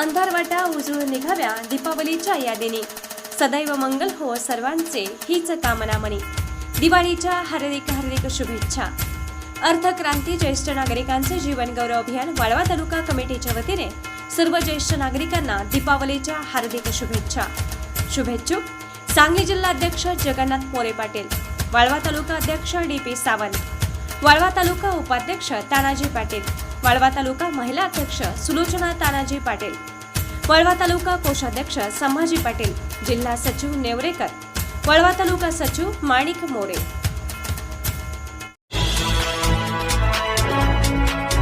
अंधारवाटा उजळून निघाव्या दीपावलीच्या यादीने. सदैव मंगल हो सर्वांचे हीच कामना मनी दिवाळीच्या हार्दिक हार्दिक शुभेच्छा. अर्थक्रांती ज्येष्ठ नागरिकांचे जीवन गौरव अभियान वाळवा तालुका कमिटीच्या वतीने सर्व ज्येष्ठ नागरिकांना दीपावलीच्या हार्दिक शुभेच्छा. शुभेच्छुक सांगली जिल्हा अध्यक्ष जगन्नाथ मोरे पाटील वाळवा तालुका अध्यक्ष डी पी सावंत. वाळवा तालुका उपाध्यक्ष तानाजी पाटील. वाळवा तालुका महिला अध्यक्ष सुलोचना तानाजी पाटील. वाळवा तालुका कोषाध्यक्ष संभाजी पाटील. जिल्हा सचिव नेवरेकर. वाळवा तालुका सचिव माणिक मोरे.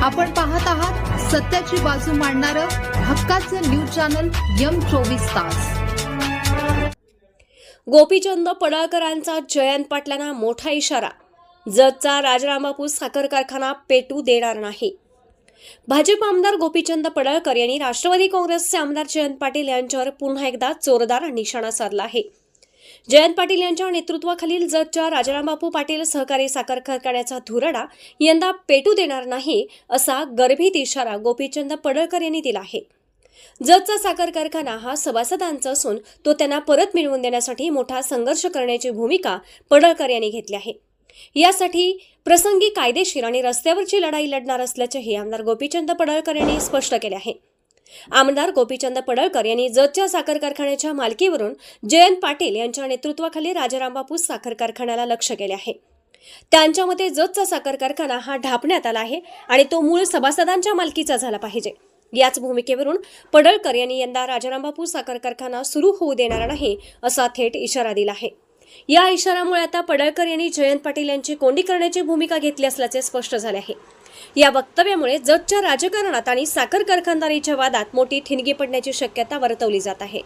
आपण पाहत आहात सत्याची बाजू मांडणारं हक्काचं न्यूज चॅनल यम चोवीस तास. गोपीचंद पडळकरांचा जयंत पाटलांना मोठा इशारा जतचा राजरामापूर साखर कारखाना पेटू देणार नाही. भाजप आमदार गोपीचंद पडळकर यांनी राष्ट्रवादी काँग्रेसचे आमदार जयंत पाटील यांच्यावर पुन्हा एकदा जोरदार निशाणा साधला आहे. जयंत पाटील यांच्या नेतृत्वाखालील जतच्या राजारामबापू पाटील सहकारी साखर कारखान्याचा धुराडा यंदा पेटू देणार नाही असा गर्भित इशारा गोपीचंद पडळकर यांनी दिला आहे. जतचा साखर कारखाना हा सभासदांचा असून तो त्यांना परत मिळवून देण्यासाठी मोठा संघर्ष करण्याची भूमिका पडळकर यांनी घेतली आहे. यासाठी प्रसंगी कायदेशीर आणि रस्त्यावरची लढाई लढणार असल्याचेही आमदार गोपीचंद पडळकर यांनी स्पष्ट केले आहे. आमदार गोपीचंद पडळकर यांनी जतच्या साखर कारखान्याच्या मालकीवरून जयंत पाटील यांच्या नेतृत्वाखाली राजारामबापू साखर कारखान्याला लक्ष केले आहे. त्यांच्या मते जतचा साखर कारखाना हा ढापण्यात आला आहे आणि तो मूळ सभासदांच्या मालकीचा झाला पाहिजे. याच भूमिकेवरून पडळकर यांनी यंदा राजारामबापूर साखर कारखाना सुरू होऊ देणार नाही असा थेट इशारा दिला आहे. या इशारामुळे आता पडळकर यांनी जयंत पाटील यांची कोंडी करण्याची भूमिका घेतली असल्याचे स्पष्ट झाले आहे. या वक्तव्यामुळे जतच्या राजकारणात आणि साखर कारखानदारीच्या वादात मोठी ठिणगी पडण्याची शक्यता वर्तवली जात आहे.